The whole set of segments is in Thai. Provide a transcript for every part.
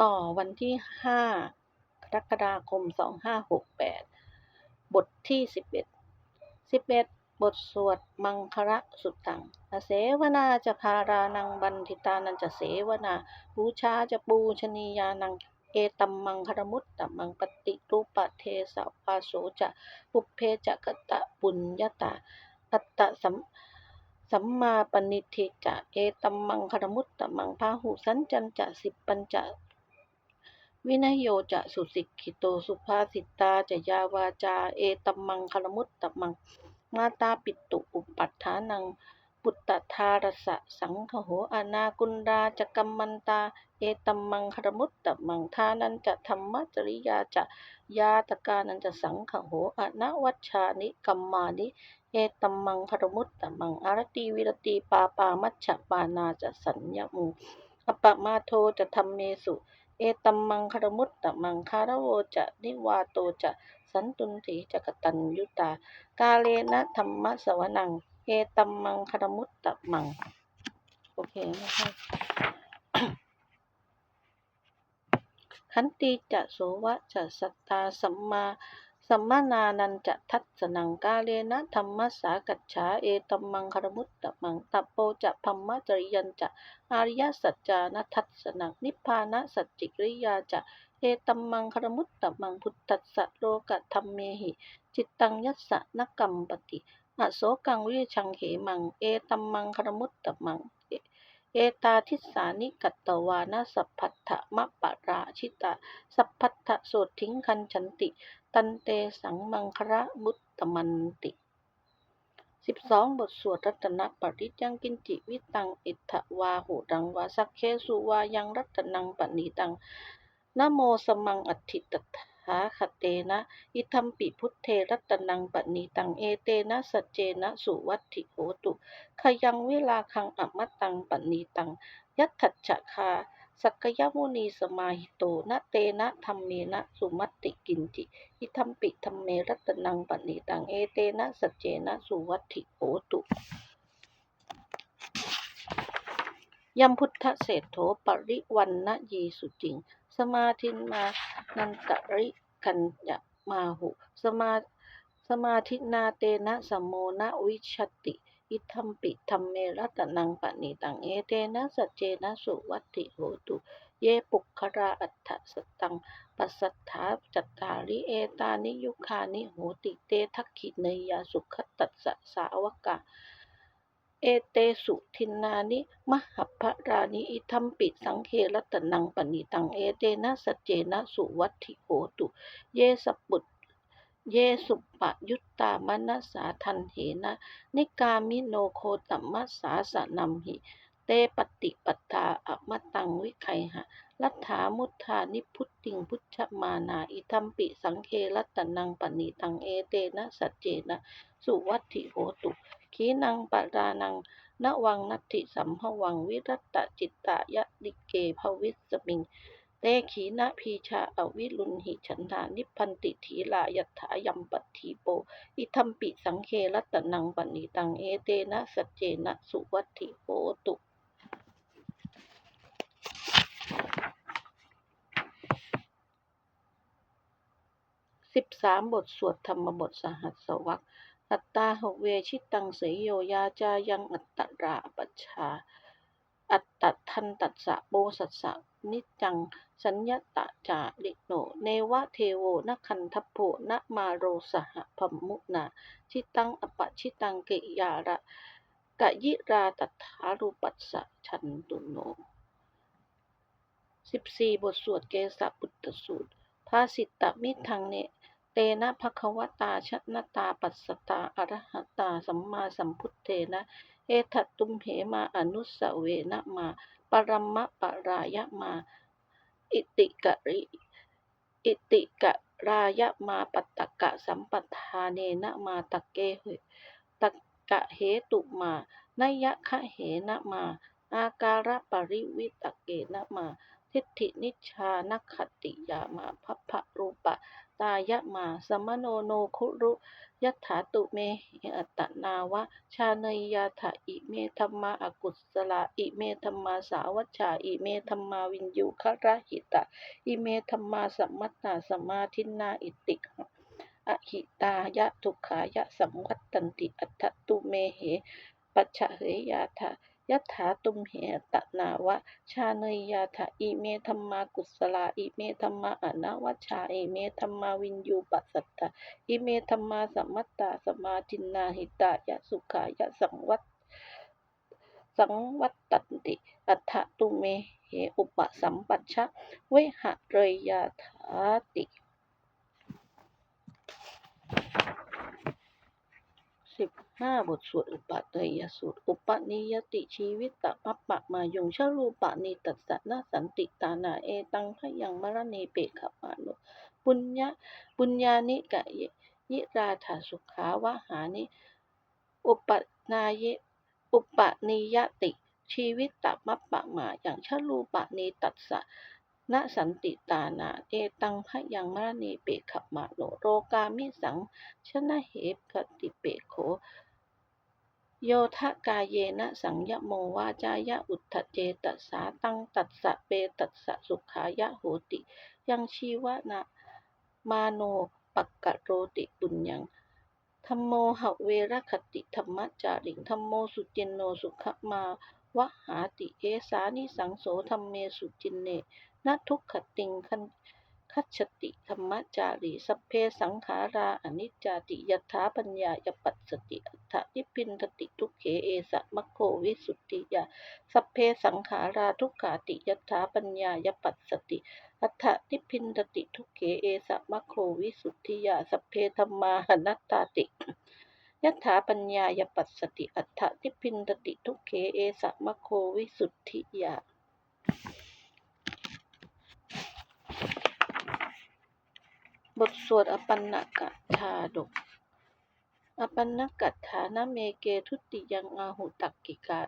ต่อวันที่ 5 กรกฎาคม 2568 บทที่ 11 11 บทสวดมังคละสุตตังอเสวนาจะพารานังบันทิตานันจะเสวนาบูชาจะปูชนียานังเอตัมมังคารมุตตมังปฏิรูปะเทสะปาโสจะปุเพจะกตะปุญญาตาอัตตะสัมสัมมาปณิทิจะเอตัมมังคารมุตตมังพาหุสันจันจะสิบปัญจะ วินยโยจะสุสิกขิโตสุภาสิตาจะยาวาจา เอตัมมังคารมุตตมัง มาตาปิตุอุปัฏฐานัง ปุตตทารสะสังคโหอนากุณราจะกัมมันตา เอตัมมังคารมุตตมังทานันจะธรรมจริยาจะยาตกานันจะสังคโหอนวัชชานิกัมมานิเอตัมมังคารมุตตมังอารติวิรติปาปามัชฌปานาจะสัญญมุอปมาโทจะธรรมเมสุ เอตัมมังคารมุตตมังคารโวจะนิวาโตจะสันตุนถิจะกตันยุตา กาเลนะธรรมสวนังเอตัมมังคารมุตตมัง โอเคนะคะขันติจะโสวะจะสัตตาสัมมา สัมมานานันจะทัศนังกาเลนะธรรมสากัจฉาเอตัมมังคารมุตตมังตัปโปจะพัมมะจริยันจะอาริยสัจจานะทัศนังนิพพานะสัจจิกริยาจะเอตัมมังคารมุตตมังพุทธัสสะโลกธรรมเมหิ จิตตังยัสสะนกรรมปติอโสกังวิชังเหมัง เอตัมมังคารมุตตมังเอตาทิสานิกัตตวานะสัพพัทธมะปะราชิตา สัพพัทธโสทิงคันฉันติ ตันเตสังมังคระมุตตมันติสิบสองบทสวดรัตนปริยังกินจิวิตังอิทธวาหูดังวาสักเคสุวายังรัตนังปณิตังนโมสมังอัติตถาคเตนะ อิทัมปิพุทเทรัตนังปณิตังเอเตนะสัจเจนะสุวัตถิโหตุขยังเวลาคังอมตังปณิตัง ยัตถัจฉะคา สักยมุนีสมาหิโตนะเตนะธรรมเมนะสุมัตติกินจิอิทัมปิธรรมเมรัตนังปณิตังเอเตนะสัจเจนะสุวัตถิโหตุยัมพุทธเศรษโถปริวันนะยีสุจิง สมาธิมานันตริกันยมาหุ สมาสมาธินาเตนะสมโมนะวิชติ อิทัมปิธรรมเมรัตนังปณิตังเอเตนะสัจเจนะสุวัติโหตุ เยปุคคราอัฏฐสตังปัสสัทธาจัตตาริเอตานิยุคานิโหติเตทักขิเนยาสุขตัสสะสาวกาเอเตสุทินนานิ มหัพรานิอิทัมปิสังเครัตนังปณิตังเอเตนะสัจเจนะสุวัติโหตุ เยสปุต เยสุปะยุตตามนัสสาทันเหนะ นิกามิโนโคตมัสสาสนัมหิ เตปฏิปัฏฐาอมตังวิไคหะ ลัทธามุทธานิพุตติงพุทธมานา อิทัมปิสังเครัตนังปณิตังเอเตนะสัจเจนะ สุวัตถิโหตุขีนังปะรานังนวังนัตถิสัมภวังวิรัตตจิตตายะดิเกภวิสมิง เตขีนะพีชาอวิรุณหิฉันทานิพันติถีลายัตถายัมปัตถีโป อิทัมปิสังเครัตนังปณิตังเอเตนะสัจเจนะสุวัตถิโหตุสิบสามบทสวดธรรมบทสหัสวรรคอัตตาหกเวชิตังเสยโยยาจายังอัตตราปัชชา อัตตทันตัสสะโบสัสสะ นิจจัง สัญญตะจาริโน เนวะเทโวนคันทัพโพนะมาโรสหพมุนาชิตังอปะชิตังเกยาระกะยิราตัทารุปัสสะชันตุโนสิบสี่บทสวดเกสะปุตตสูตรภาสิตตมิทังเนเตนะภควตาชนตาปัสสตาอรหัตตาสัมมาสัมพุทเทนะ เอถัตตุมเหมาอนุสเวนะมา ปรมะปรายะมา อิติกะริ อิติกะรายะมาปัตตกะสัมปทาเนนะมาตะเกเหตะกะเหตุมานยะคะเหนะมา อาการะปริวิตะเกนะมา ทิฏฐินิชานัคขติยามาพัพพรูปะ ตายะมาสมโนโนคุรุยัตถาตุเมอัตนาวะ ชาเนยยาถะอิเมธรรมาอกุศลาอิเมธรรมาสาวัชชาอิเมธรรมาวินยูคระหิตะ อิเมธรรมาสัมมัตตาสมาทินาอิติอหิตายะทุขายะสังวัตตันติอัตถตุเมเหปัจฉะเหยาถะ ยัตถาตุมเหตนาวะ ชาเนยยาถะอิเมธรรมากุศลาอิเมธรรมาอนวัชชาอิเมธรรมาวินยูปัสสัตตะอิเมธรรมาสัมมัตตาสมาทินนาหิตายะสุขายะสังวัตสังวัตตันติอัตถตุเมเหอุปสัมปัชชะเวหะเรยยาถาติ สิบห้าบทสวดอุปเตยสูตร อุปนิยติชีวิตตะปัปปะมายงชรูปะนิตัสสะนาสันติตานาเอตังพยังมรณีเปขมานุปุญญาปุญญานิกะเยยิราธาสุขาวะหานิ อุปนายอุปนิยติชีวิตตะมัปปะมาอย่างชรูปะนิตัสสะ นสันติตานาเอตังพยังมรณีเปขมาโนโรกามิสังชนะเหปติเปโข โยทะกายเยนะสังยโมวาจายะอุทธเจตัสสาตังตัสสะเปตัสสะสุขายะโหติ ยังชีวนะมาโนปักกะโรติปุญญังธรรมโมหเวรคติธรรมจาริงธรรมโมสุจินโนสุขมาวะหาติเอสานิสังโสธรรมเมสุจินเน นทุกขติงคันคัจฉติธรรมจารีสัพเพสังขาราอนิจจาติยถาปัญญายปัสสติอัฏฐทิพินทติทุกเขเอสะมะโควิสุทธิยาสัพเพสังขาราทุกขาติยถาปัญญายปัสสติอัฏฐทิพินทติทุกเขเอสะมะโควิสุทธิยาสัพเพธรรมาหนัตตาติยถาปัญญายปัสสติอัฏฐทิพินทติทุกเขเอสะมะโควิสุทธิยา บทสวดอปันนกถาดก อปันนกัตถานะเมเกทุติยังอาหุตักกิกา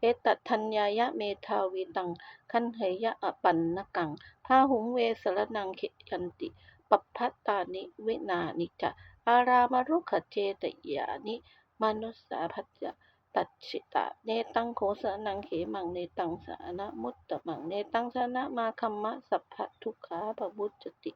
เอตัทัญญายะเมทาวีตัง คันเหยะอปันนกังพาหุงเวสรนังเขยันติ ปัพพัตานิเวนานิจะ อารามารุขเจตยานิ มนุสสาพัจจตัดชิตะ เนตังโขสนังเขมังเนตังสานะมุตตะมังเนตังสานะมาคัมมะสัพพะทุกขาปบุจจติ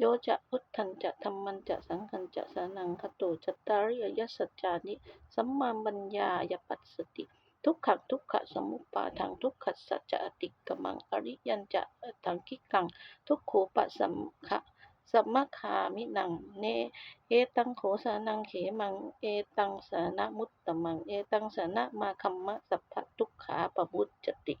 โยจะพุทธันจะธรรมันจะสังฆันจะสานังคโตจัตตาริยยสัจจานิสัมมาปัญญายปัสสติ ทุกขังทุกขะสมุปปาทังทุกขัสสะจะอติกมังอริยันจะทังคิกัง ทุกขูปะสัมขะสัมมาคามินังเนเอตังโขสานังเขมังเอตังสานะมุตตะมังเอตังสานะมาคัมมะสัพพะทุกขาปมุจจติ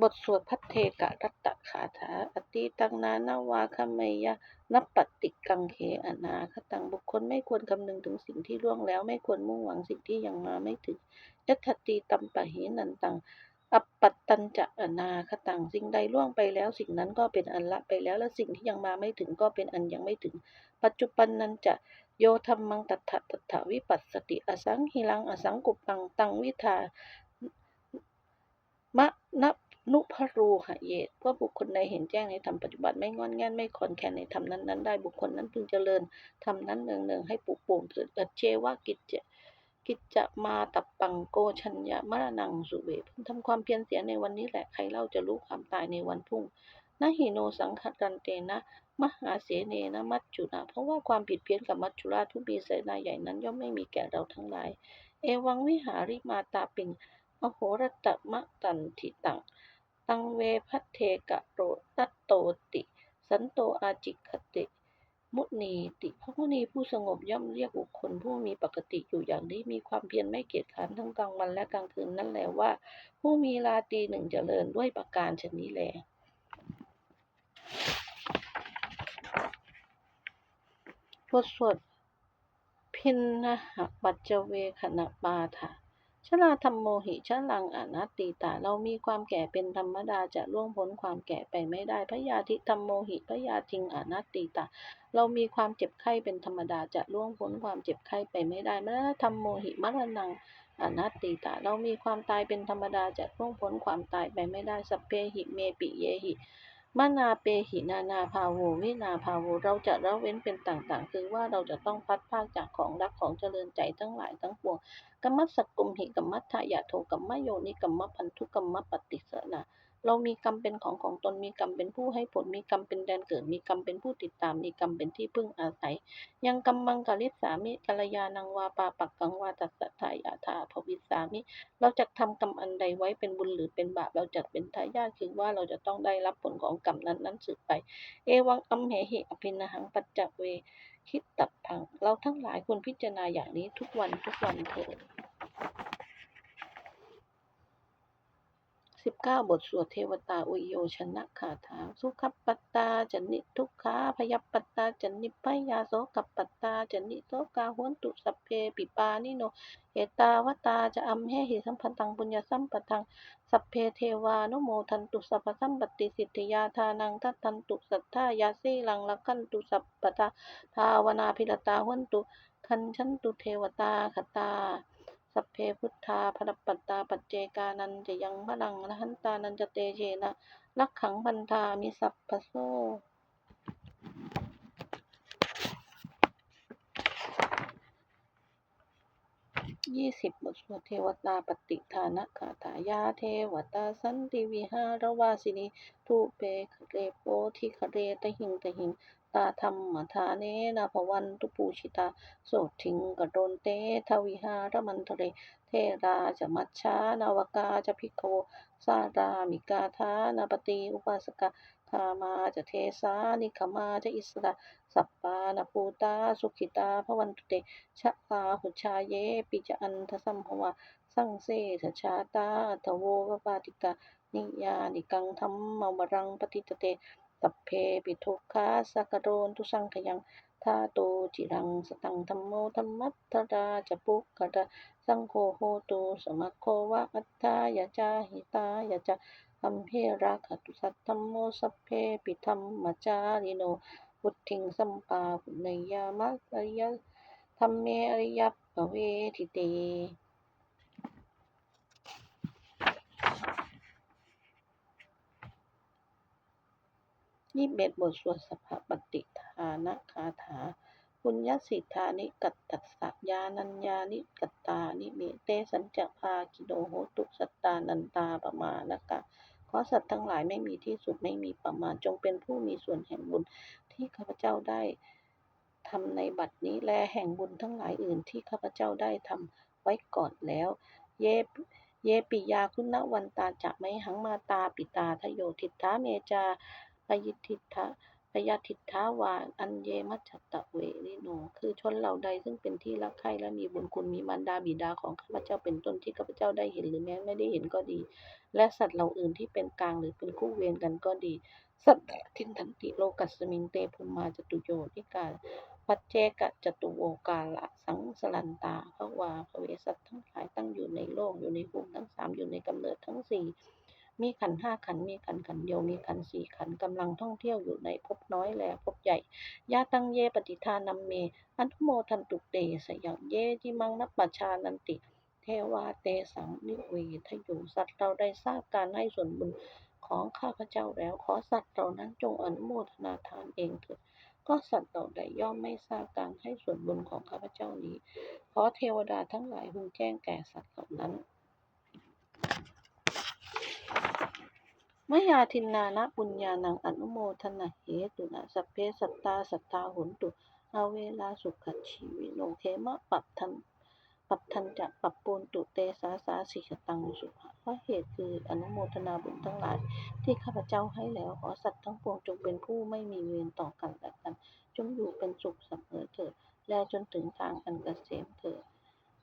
บทสวดพัทเทกะรัตตะขาถาอติตังนานาวาคเมยะนับปฏิกังเขอนาคตังบุคคลไม่ควรคำนึงถึงสิ่งที่ล่วงแล้ว ไม่ควรมุ่งหวังสิ่งที่ยังมาไม่ถึงยัตตีตัมปะหินันตังอัปปัตตัญจะอนาคตังสิ่งใดล่วงไปแล้ว สิ่งนั้นก็เป็นอันละไปแล้วและสิ่งที่ยังมาไม่ถึงก็เป็นอันยังไม่ถึง ปัจจุบันนันจะโยธรรมังตัทธะตัทธวิปัสสติอสังหิลังอสังกุปังตังวิทามะนับ นุพรูหะเยตว่าบุคคลใดเห็นแจ้งในธรรมปัจจุบันไม่งอนแง่นไม่คอนแคนในธรรมนั้นๆได้บุคคลนั้นพึงเจริญธรรมนั้นเนืองๆให้ปลุกโป่งเถิดเจวะกิจเจกิจจะมาตับปังโกชัญญามรณังสุเวพึงทำความเพียรเสียในวันนี้แหละใครเล่าจะรู้ความตายในวันพรุ่งนะหิโนสังครันเตนะ มหาเสเนนะมัจจุนะเพราะว่าความผิดเพี้ยนกับมัจจุราชทุบีเสนาใหญ่นั้นย่อมไม่มีแก่เราทั้งหลาย เอวังวิหาริมาตาปิงอโหรตมะตันทิตัง ตังเวพัทเทกะโรตัตโตติ สันโตอาจิคติ มุนีติพระมุนีผู้สงบย่อมเรียกบุคคลผู้มีปกติอยู่อย่างนี้มีความเพียรไม่เกียจคร้านทั้งกลางวันและกลางคืนนั่นแหละว่า ผู้มีราตรีหนึ่งเจริญด้วยประการชนนี้แลบทสวดพินนะหะปัจเจเวขณปาถะ ลาธรรมโมหิชลังอนัตติตา เรามีความแก่เป็นธรรมดาจะล่วงพ้นความแก่ไปไม่ได้พยาธิธรรมโมหิพยาทิงอนัตติตา เรามีความเจ็บไข้เป็นธรรมดาจะล่วงพ้นความเจ็บไข้ไปไม่ได้มรณะธรรมโมหิมรณังอนัตติตา เรามีความตายเป็นธรรมดาจะล่วงพ้นความตายไปไม่ได้สัพเพหิเมปิเยหิ มนาเปหินานาภาโววินาภาโวเราจะละเว้นเป็นต่างๆ คือว่าเราจะต้องพัดภาคจากของรักของเจริญใจทั้งหลายทั้งปวงกัมมัสสกุมหิกัมมัทธายาโทกัมมโยนิกัมมพันธุกัมมปฏิสนา เรามีกรรมเป็นของของตนมีกรรมเป็นผู้ให้ผลมีกรรมเป็นแดนเกิด มีกรรมเป็นผู้ติดตาม มีกรรมเป็นที่พึ่งอาศัย ยังกำมังกลิสามิกัลยาณังวาปาปักกังวาตัสสะทายาธาภวิสามิ เราจะทำกรรมอันใดไว้เป็นบุญหรือเป็นบาปเราจะเป็นทายาทคือว่าเราจะต้องได้รับผลของกรรมนั้นนั้นสืบไป เอวังอัมเหหิอภินหังปัจจเวคิดตับพัง เราทั้งหลายควรพิจารณาอย่างนี้ทุกวันทุกวันเถิด สิบเก้าบทสวดเทวตาอุโยชนะคาถาสุขปัตตาจนิทุกขาพยปัตตาจนิพยาโสกปัตตาจนิโสกาหวนตุสัพเพปิปานิโนเอตาวตาจะอัมเหหิสัมพันตังปุญญาสัมปทังสัพเพเทวานุโมทันตุสัพพสัมปติสิทธิยาทานังทัตทันตุสัทธายาสีลังละกันตุสัพปทาภาวนาพิรตาหวนตุคันชันตุเทวตาคตา สัพเพพุทธาพรปัตตาปัจเจกานันจะยังพลังละหันตานันจะเตเชนะลักขังพันธามิสัพพโซยี่สิบบทสวดเทวตาปฏิฐานะคาถายาเทวตาสันติวิหารวาสินีทุเปคเรโปทิคเรตหิงตหิง ตาธรรมทาเนนะภวันตุปูชิตาโสทิงกโดนเตทวิหารมันทะเรเทราจะมัชชานาวกาจะพิกโขสารามิกาธานาปฏิอุปาสกาคามาจะเทสานิขมาจะอิสระสัปปานภูตาสุขิตาพวันตุเตชะตาหุชาเย ปิจอันทสัมภวะสังเสทชาตาทโววปาติกานิยานิกังธรรมมรังปฏิตเต ตัพเพปิทุกขาสักโรนทุสังขยังทาโตจิรังสตังธรรมโมธรรมัตถราจะปุกกะระสังโฆโหตุสมัคโควะอัตตายะจาหิตายะจะอัมเพราคตุสัตธรรมโมสัพเพปิธรรมจาริโนพุทธิงสัมปาปุเนยามัสสยะธรรมเมอริยปเวทิเต ยี่สิบเอ็ดบทสวดสัพพปฏิทานะคาถา ปุญญสิทธานิกัตตัสยานัญญานิกัตตานิเมเตสัญจภาคิโนโหตุสัตตานันตาปมาณกะขอสัตว์ทั้งหลายไม่มีที่สุดไม่มีประมาณจงเป็นผู้มีส่วนแห่งบุญที่ข้าพเจ้าได้ทำในบัดนี้และแห่งบุญทั้งหลายอื่นที่ข้าพเจ้าได้ทำไว้ก่อนแล้ว เยเยปิยาคุณวันตาจะไม่หังมาตาปิตาทโยทิตาเมจา พยิทิทะพยาทิทาวาอันเยมัจจตะเวริโน คือชนเหล่าใดซึ่งเป็นที่รักใคร่และมีบุญคุณมีมารดาบิดาของข้าพเจ้าเป็นต้นที่ข้าพเจ้าได้เห็นหรือแม้ไม่ได้เห็นก็ดี และสัตว์เหล่าอื่นที่เป็นกลางหรือเป็นคู่เวรกันก็ดี สัตตทินทันติโลกัสมิงเตภุมมาจตุโยนิกาปัจเจกจตุโวกาละสังสลันตาภวาภเวสัตว์ทั้งหลายตั้งอยู่ในโลกอยู่ในภูมิทั้งสามอยู่ในกำเนิดทั้งสี่ มีขันห้าขันมีขันขันเดียวมีขันสี่ขันกำลังท่องเที่ยวอยู่ในภพน้อยและภพใหญ่ยาตังเยปฏิทานัมเม อันทุโมทันตุเตสยังเยจิมังนัปปชานันติ เทวาเตสังนิเวทโยสัตว์เราได้ทราบการให้ส่วนบุญของข้าพเจ้าแล้วขอสัตว์เหล่านั้นจงอนุโมทนาทานเองเถิดก็สัตว์เหล่าใดย่อมไม่ทราบการให้ส่วนบุญของข้าพเจ้านี้ขอเทวดาทั้งหลายพึงแจ้งแก่สัตว์เหล่านั้น มยาทินนานะปุญญานังอนุโมทนาเหตุนะสัพเพสัตตาสัตตาหุนตุอาเวลาสุขชีวิโนเขมะปัตทันปัตทันจะปัปปูนตุเตสาสาสิขตังสุขะเพราะเหตุคืออนุโมทนาบุญทั้งหลาย ที่ข้าพเจ้าให้แล้วขอสัตว์ทั้งปวงจงเป็นผู้ไม่มีเวรต่อกันและกัน จงอยู่เป็นสุขเสมอเถิดและจนถึงทางอันเกษมเถิด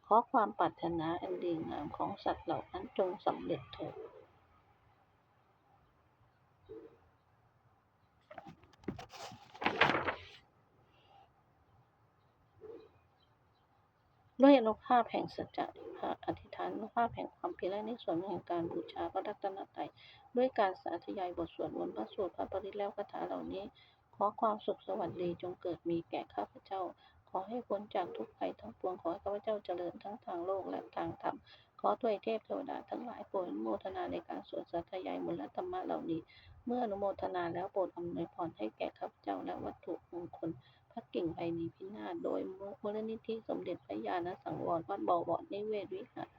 ขอความปรารถนาอันดีงามของสัตว์เหล่านั้นจงสำเร็จเถิด ด้วยอนุภาพแห่งสัจจะอธิษฐานอนุภาพแห่งความเพียรและในส่วนแห่งการบูชาพระรัตนตรัยด้วยการสาธยายบทสวดมนต์พระสวดพระปริแล้วคาถาเหล่านี้ ขอความสุขสวัสดีจงเกิดมีแก่ข้าพเจ้า ขอให้พ้นจากทุกภัยทั้งปวงขอให้ข้าพเจ้าเจริญทั้งทางโลกและทางธรรมขอทวยเทพเทวดาทั้งหลายโปรดอนุโมทนาในการสวดสาธยายมนต์และธรรมะเหล่านี้ เมื่ออนุโมทนาแล้วโปรดอำนวยพรให้แก่ข้าพเจ้าและวัตถุมงคล ระกิ่งไพนีพินาศโดยมูลนิธิสมเด็จพระญาณสังวรวัดบ่อบ่อนิเวศวิหาร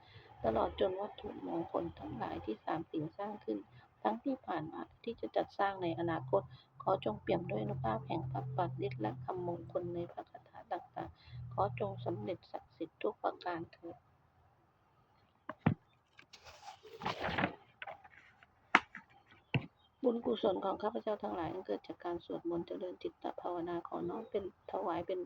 ตลอดจนวัตถุมงคลทั้งหลายที่สามสิ่งสร้างขึ้น ทั้งที่ผ่านมาที่จะจัดสร้างในอนาคต ขอจงเปี่ยมด้วยอนุภาพแห่งพระปัตฤทธิ์และคำมงคลในพระคาถาต่างๆ ขอจงสำเร็จศักดิ์สิทธิ์ทุกประการเถิด บุญกุศลของข้าพเจ้าทั้งหลายเกิดจากการสวดมนต์เจริญจิตตภาวนาขอน้อมเป็นถวายเป็น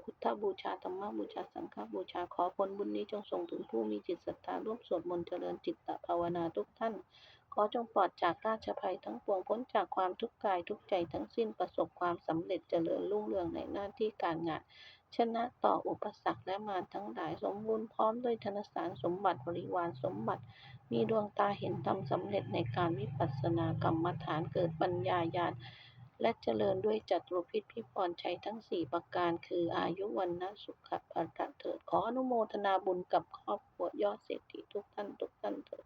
พุทธบูชาธรรมบูชาสังฆบูชาขอผลบุญนี้จงส่งถึงผู้มีจิตศรัทธาร่วมสวดมนต์เจริญจิตตภาวนาทุกท่าน ขอจงปลอดจากราชภัยทั้งปวงพ้นจากความทุกข์กายทุกใจทั้งสิ้นประสบความสำเร็จเจริญรุ่งเรืองในหน้าที่การงานชนะต่ออุปสรรคและมารทั้งหลายสมบูรณ์พร้อมด้วยธนสารสมบัติบริวารสมบัติ มีดวงตาเห็นธรรมสำเร็จในการวิปัสสนากรรมฐานเกิดปัญญาญาณและเจริญด้วยจัตุรพิษพิปนใช้ทั้งสี่ประการคืออายุวันนะสุขภัตเถิดขออนุโมทนาบุญกับครอบครัวยอดเศรษฐีทุกท่านทุกท่านเถิด